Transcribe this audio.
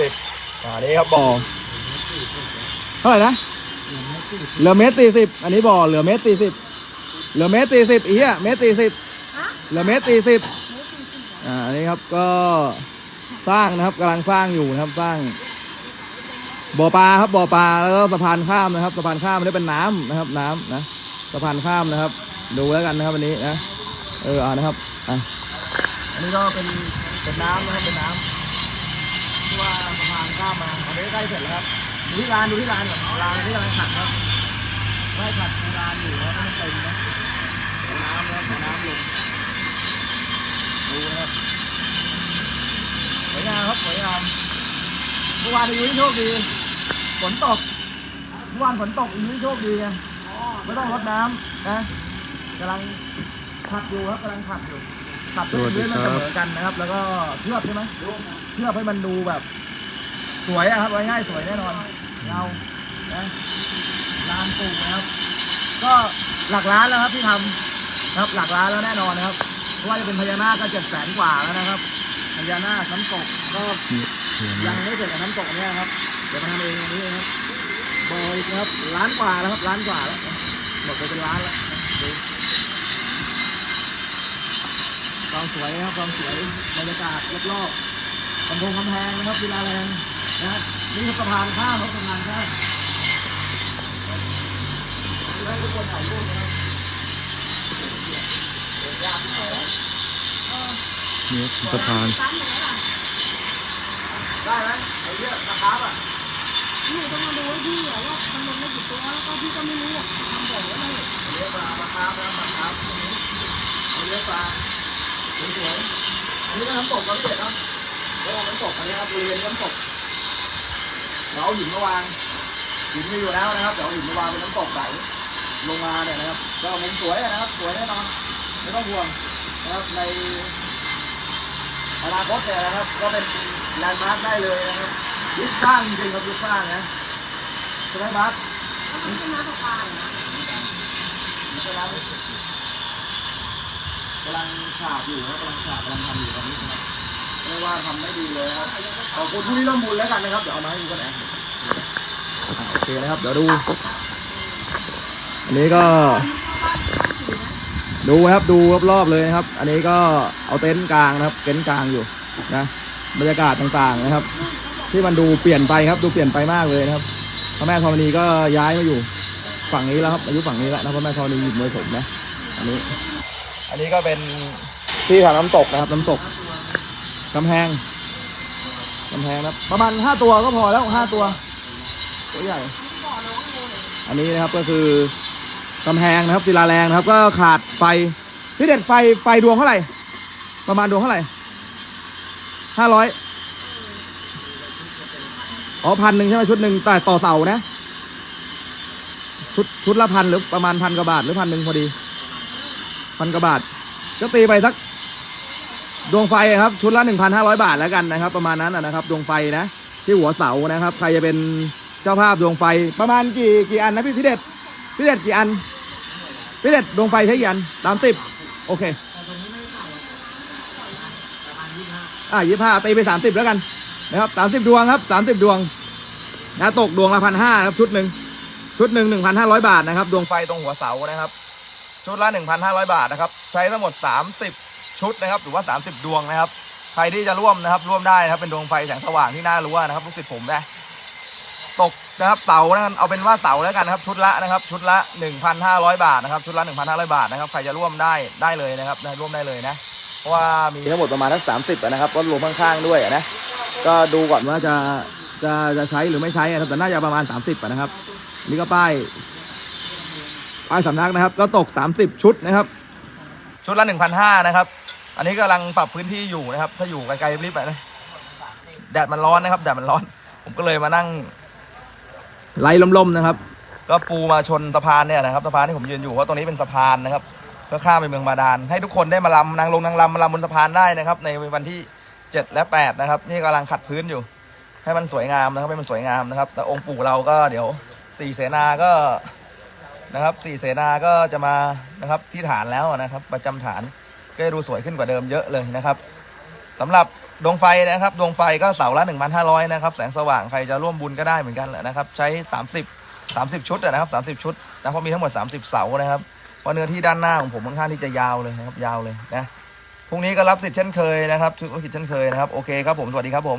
สิบอ่านี่ครับบ่อเท่าไหร่นะเหลือเมตรสี่สิบอันนี้บ่อเหลือเมตรสี่สิบเหลือเมตรสี่สิบอีอะเมตรสี่สิบเหลือเมตรสี่สิบอ่าอันนี้ครับก็สร้างนะครับกำลังสร้างอยู่นะครับสร้างบ่อปลาครับบ่อปลาแล้วก็สะพานข้ามนะครับสะพานข้ามอันนี้เป็นน้ำนะครับน้ำนะสะพานข้ามนะครับ ดูแล้วกันนะครับอันนี้นะเออเอานะครับอะอันนี้ก็เป็นเป็นน้ำนะครับเป็นน้ำที่ว่าสะพาน ข้ามมาอันนี้ใกล้เสร็จแล้วครับดูที่ร้านดูที่ร้านก่อนร้านที่กำลังขัดครับไม่ขัดดูร้านอยู่แล้วไม่เต็มนะน้ำนะครับเอน้ำลงดูนะครับสวยงามครับสวยงามเมื่อวานอายุโชคดีฝนตกเมื่อวานฝนตกอายุโชคดีไงไม่ต้องรดน้ำนะกำลังขัดอยู่ครับกำลังขัดอยู่ขับด้วยพื้นมันเสมอกันนะครับ แล้วก็เชือกใช่ไหมเชือกให้มันดูแบบ สวยอะครับไว้ง่ายสวยแน่นอนเงานะลานปูนะครับ ก็หลักล้านแล้วครับที่ทำครับหลักล้านแล้วแน่นอนนะครับเพราะว่าจะเป็นพญานาคก็เจ็ดแสนกว่าแล้วนะครับพญานาคน้ำตกก็ยังไม่เสร็จกับน้ำตกเนี่ยครับเดี๋ยวมาทำเองอันนี้เองครับบอยครับล้านกว่าแล้วครับล้านกว่าแล้วหมดไปเป็นล้านแล้วความสวยนะครับความสวยบรรยากาศรอบๆกำแพงกำแพงนะครับวิลาแรง นะนี่คือสะพานข้ามครับสะพานข้ามให้ทุกคนถ่ายรูปนะครับนี่ยสะพานได้ไหมไอ้เรื่องนะครับอะหนูต้องมาดูให้พี่อะว่ามันลงได้กี่ตัวแล้วก็พี่ก็ไม่รู้อะทำบ่อยแล้วไม่เลี้ยงปลาปลาคาร์ฟนะปลาคาร์ฟตรงนี้เอาเลี้ยงปลาสวยๆอันนี้ก็น้ำตกครับพี่เด็กครับแล้วน้ำตกอันนี้ครับบริเวณน้ำตก เราเอาหินมาวางหินมีอยู่แล้วนะครับเดี๋ยวเอาหินมาวางเป็นน้ำตกใสลงมาเนี่ยนะครับก็มุมสวยนะครับ สวยแน่นอนไม่ต้องห่วงนะครับในอนาคตเนี่ยนะครับ ก็เป็นแลนด์มาร์คได้เลยนะครับยุคสร้างจริงครับยุคสร้างนะใช่ไหมบัสก็ไม่ใช่น้ำตกปลาไม่ใช่แล้วกำลังขาดอยู่นะกำลังขาดกำลังทำอยู่ตอนนี้นะครับไม่ว่าทำไม่ดีเลยครับขอบคุณผู้ที่ร่วมบุญแล้วกันนะครับเดี๋ยวเอามาให้ดูกันนะอะโอ เคนะครับ เดี๋ยวดู อันนี้ก็ ดูครับดูรอบๆเลยนะครับ อันนี้ก็เอาเต็นท์กลางนะครับ เต็นท์กลางอยู่นะบรรยากาศต่างๆนะครับ ที่มันดูเปลี่ยนไปครับ ดูเปลี่ยนไปมากเลยนะครับพระแม่ธรณีก็ย้ายมาอยู่ฝั่งนี้แล้วครับอายุฝั่งนี้แล้วนะพระแม่ธรณีหยิบมวยผมนะอันนี้ อันนี้ก็เป็นที่ทางน้ำตกนะครับ น้ำตกกำแพงกำแพงนะครับประมาณห้าตัวก็พอแล้วห้าตัว ตัวใหญ่ อันนี้นะครับก็คือกำแพงนะครับศิลาแรงนะครับ ก็ขาดไฟพี่เด็ดไฟไฟดวงเท่าไหร่ ประมาณดวงเท่าไหร่ห้าร้อยอ๋อพันหนึ่งใช่ไหมชุดหนึ่งแต่ต่อเสานะ ชุดชุดละพันหรือประมาณพันกว่าบาทหรือพันหนึ่งพอดีพันกว่าบาท ก็ตีไปสักดวงไฟครับ ชุดละหนึ่งพันห้าร้อยบาทแล้วกันนะครับ ประมาณนั้นนะนะครับ ดวงไฟนะ ที่หัวเสานะครับ ใครจะเป็น เจ้าภาพดวงไฟประมาณกี่กี่อันนะพี่พี่เด็ดพี่เด็ดกี่อันพี่เด็ดดวงไฟใช้กี่อันสามสิบโอเคอะยี่ห้าตีไปสามสิบแล้วกันนะครับสามสิบดวงครับสามสิบดวงนะตกดวงละพันห้าครับชุดหนึ่งชุดหนึ่งหนึ่งพันห้าร้อยบาทนะครับ ดวงไฟตรงหัวเสานะครับ ชุดละหนึ่งพันห้าร้อยบาทนะครับ ใช้ทั้งหมดสามสิบชุดนะครับ หรือว่าสามสิบดวงนะครับ ใครที่จะร่วมนะครับ ร่วมได้นะครับเป็นดวงไฟแสงสว่างที่น่ารู้นะครับลูกศิษย์ผมนะ ตกนะครับเสานะครับเอาเป็นว่าเสาแล้วกันนะครับ ชุดละนะครับ ชุดละหนึ่งพันห้าร้อยบาทนะครับ ชุดละหนึ่งพันห้าร้อยบาทนะครับใครจะร่วมได้ได้เลยนะครับได้ร่วมได้เลยนะเพราะว่ามีทั้งหมดประมาณทั้งสามสิบนะครับก็รวมข้างๆด้วยนะก็ดูก่อนว่าจะจะจะใช้หรือไม่ใช้นะครับแต่น่าจะประมาณสามสิบนะครับนี่ก็ป้ายป้ายสำนักนะครับ ก็ตกสามสิบชุดนะครับ ชุดละหนึ่งพันห้านะครับ อันนี้กำลังปรับพื้นที่อยู่นะครับ ถ้าอยู่ไกลๆรีบไปนะแดดมันร้อนนะครับแดดมันร้อน ผมก็เลยมานั่ง ไหลล่มๆนะครับ ก็ปูมาชนสะพานเนี่ยนะครับสะพานที่ผมยืนอยู่เพราะตรงนี้เป็นสะพานนะครับ ก็ข้ามไปเมืองบาดาลให้ทุกคนได้มาลำนางลงนางลำมาลำบนสะพานได้นะครับ ในวันที่เจ็ดและแปดนะครับ นี่กำลังขัดพื้นอยู่ ให้มันสวยงามนะครับให้มันสวยงามนะครับแต่องค์ปู่เราก็เดี๋ยวสี่เสนาก็นะครับสี่เสนาก็จะมานะครับที่ฐานแล้วนะครับ ประจำฐานก็ดูสวยขึ้นกว่าเดิมเยอะเลยนะครับ สำหรับดวงไฟนะครับดวงไฟก็เสาละ 1,500 นะครับ แสงสว่างใครจะร่วมบุญก็ได้เหมือนกันแหละนะครับ ใช้ 30 30 ชุดนะครับ30 ชุดนะเพราะมีทั้งหมด 30 เสานะครับเพราะเนื้อที่ด้านหน้าของผมค่อนข้างที่จะยาวเลยนะครับยาวเลยนะพรุ่งนี้ก็รับสิทธิ์เช่นเคยนะครับธุรกิจเช่นเคยนะครับโอเคครับผมสวัสดีครับผม